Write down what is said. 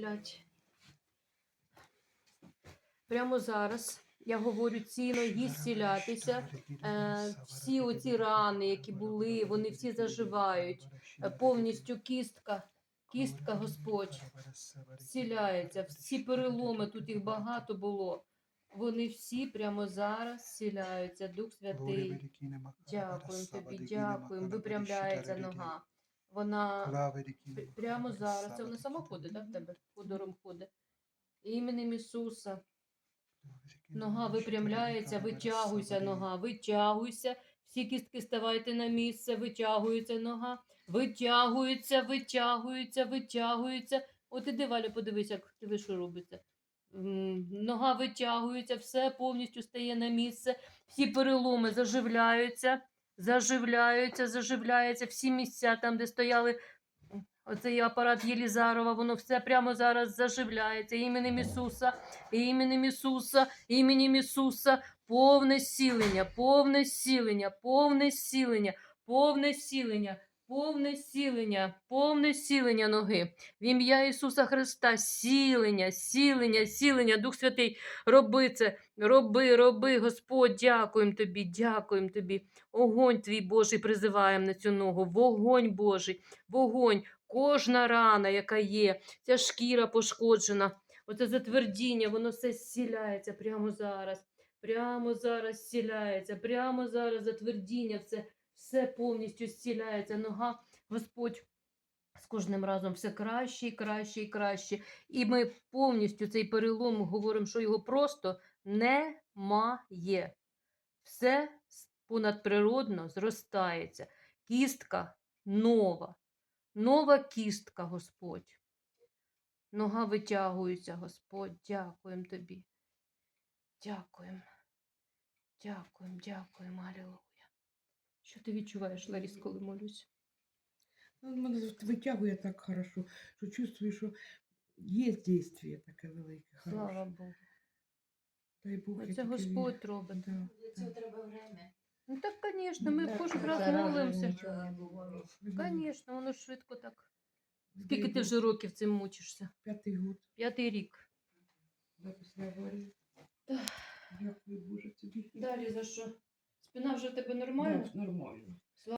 зцілять. Прямо зараз я говорю ці ноги зцілятися. Е, всі оці рани, які були, вони всі заживають. Е, повністю кістка, кістка, Господь, зціляється. Всі переломи, тут їх багато було. Вони всі прямо зараз зціляються. Дух Святий. Дякуємо тобі, дякуємо. Випрямляється нога. Вона прямо зараз. Це вона сама ходить, так, в тебе? Ходором ходить. Іменем Ісуса. Нога випрямляється, витягуйся, нога, витягуйся. Всі кістки ставайте на місце, витягується нога, витягується, витягується, витягується. От іди, Валя, подивись, як диви, що робиться. Нога витягується, все повністю стає на місце, всі переломи заживляються, заживляються, заживляються, всі місця там, де стояли. Оцей апарат Єлізарова, воно все прямо зараз заживляється іменем Ісуса, іменем Ісуса, іменем Ісуса, повне сілення, повне сілення, повне сілення, повне зцілення, повне зцілення, повне зцілення ноги. В ім'я Ісуса Христа, сілення, сілення, сілення, Дух Святий, роби це, роби, роби, Господь, дякуємо тобі, дякуємо тобі. Огонь твій Божий призиваємо на цю ногу, вогонь Божий, вогонь, кожна рана, яка є, ця шкіра пошкоджена, оце затвердіння, воно все зціляється прямо зараз. Прямо зараз зціляється, прямо зараз затвердіння, все, все повністю зціляється. Нога, Господь, з кожним разом все краще і краще і краще. І ми повністю цей перелом говоримо, що його просто немає. Все понадприродно зростається. Кістка нова. Нова кістка, Господь. Нога витягується, Господь. Дякуємо тобі. Дякуємо. Дякуємо, дякуємо, Алілуя. Що ти відчуваєш, Ларіс, коли молюсь? Ну, Мене витягує так хорошо, що чувствую, що є дійствие таке велике. Слава. Богу. Дай Бог, я Це тільки Господь робить. Да, Для цього треба время. Ну так, звісно, ми Так, кожен раз молимося. Нічого не буває. да. Звісно, воно швидко так. Скільки ти вже років цим мучишся? П'ятий год. П'ятий рік. Да, після аварії. Дякую, Боже, тобі. Далі за що? Спина вже в тебе Да, нормальна? нормально.